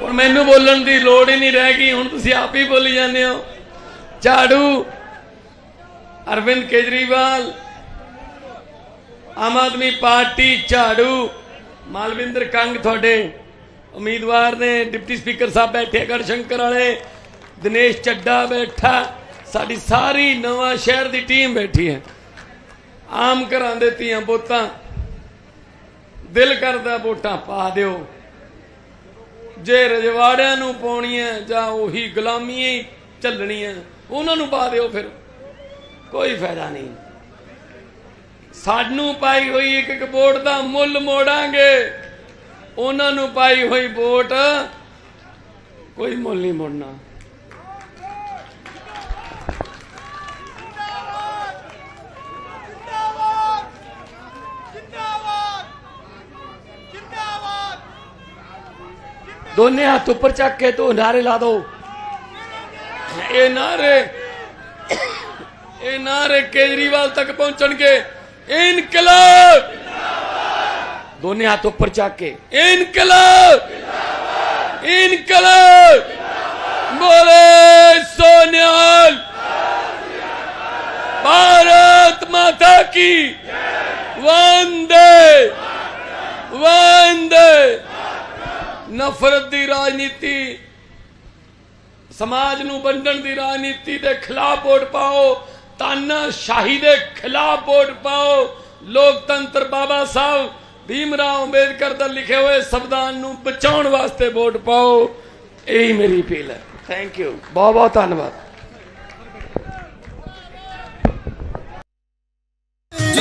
ਹੁਣ ਮੈਨੂੰ ਬੋਲਣ ਦੀ ਲੋੜ ਹੀ ਨਹੀਂ ਰਹਿ ਗਈ, ਹੁਣ ਤੁਸੀਂ ਆਪ ਹੀ ਬੋਲੀ ਜਾਂਦੇ ਹੋ। ਝਾੜੂ, ਅਰਵਿੰਦ ਕੇਜਰੀਵਾਲ, ਆਮ ਆਦਮੀ ਪਾਰਟੀ, ਝਾੜੂ। ਮਾਲਵਿੰਦਰ ਕੰਗ ਤੁਹਾਡੇ ਉਮੀਦਵਾਰ ਨੇ, ਡਿਪਟੀ ਸਪੀਕਰ ਸਾਹਿਬ ਬੈਠੇ ਗੜ ਸ਼ੰਕਰ ਵਾਲੇ। ਦਿਨੇਸ਼ ਚੱਡਾ ਬੈਠਾ, ਸਾਡੀ ਸਾਰੀ ਨਵਾਂ ਸ਼ਹਿਰ ਦੀ ਟੀਮ ਬੈਠੀ ਹੈ। ਆਮ ਘਰਾਂ ਦੇ ਧੀਆਂ ਬੋਤਾਂ ਦਿਲ ਕਰਦਾ ਵੋਟਾਂ ਪਾ ਦਿਓ। ਜੇ ਰਜਵਾੜਿਆਂ ਨੂੰ ਪਾਉਣੀ ਹੈ ਜਾਂ ਉਹੀ ਗੁਲਾਮੀਆਂ ਹੀ ਚੱਲਣੀਆਂ, ਉਹਨਾਂ ਨੂੰ ਪਾ ਦਿਓ ਫਿਰ। ਕੋਈ ਫਾਇਦਾ ਨਹੀਂ। ਸਾਨੂੰ ਪਾਈ ਹੋਈ ਇੱਕ ਇੱਕ ਵੋਟ ਦਾ ਮੁੱਲ ਮੋੜਾਂਗੇ। ਉਹਨਾਂ ਨੂੰ ਪਾਈ ਹੋਈ ਵੋਟ ਕੋਈ ਮੁੱਲ ਨਹੀਂ ਮੋੜਨਾ। ਦੋਨੇ ਹੱਥ ਉੱਪਰ ਚੱਕ ਕੇ ਤੋ ਨਾਰੇ ਲਾ ਦੋ ਇਹ ਨਾਰੇ ਇਹ ਨਾਰੇ ਕੇਜਰੀਵਾਲ ਤੱਕ ਪਹੁੰਚਣਗੇ ਇਨਕਲਾਬ ਦੋਨੇ ਹੱਥ ਉੱਪਰ ਚੱਕ ਕੇ ਇਨਕਲਾਬ ਇਨਕਲਾਬ ਬੋਲੇ ਸੋਨਿਆਲ भारत माता की वंदे वंदे ਨਫ਼ਰਤ ਦੀ ਰਾਜਨੀਤੀ ਸਮਾਜ ਨੂੰ ਵੰਡਣ ਦੀ ਰਾਜਨੀਤੀ ਦੇ ਖਿਲਾਫ ਵੋਟ ਪਾਓ ਤਾਨਾਸ਼ਾਹੀ ਦੇ ਖਿਲਾਫ ਵੋਟ ਪਾਓ। ਲੋਕਤੰਤਰ ਬਾਬਾ ਸਾਹਿਬ ਭੀਮਰਾਓ ਅੰਬੇਦਕਰ ਦਾ ਲਿਖੇ ਹੋਏ ਸੰਵਿਧਾਨ ਨੂੰ ਬਚਾਉਣ ਵਾਸਤੇ ਵੋਟ ਪਾਓ। ਇਹੀ ਮੇਰੀ ਅਪੀਲ ਹੈ। ਥੈਂਕ ਯੂ ਬਹੁਤ ਬਹੁਤ ਧੰਨਵਾਦ।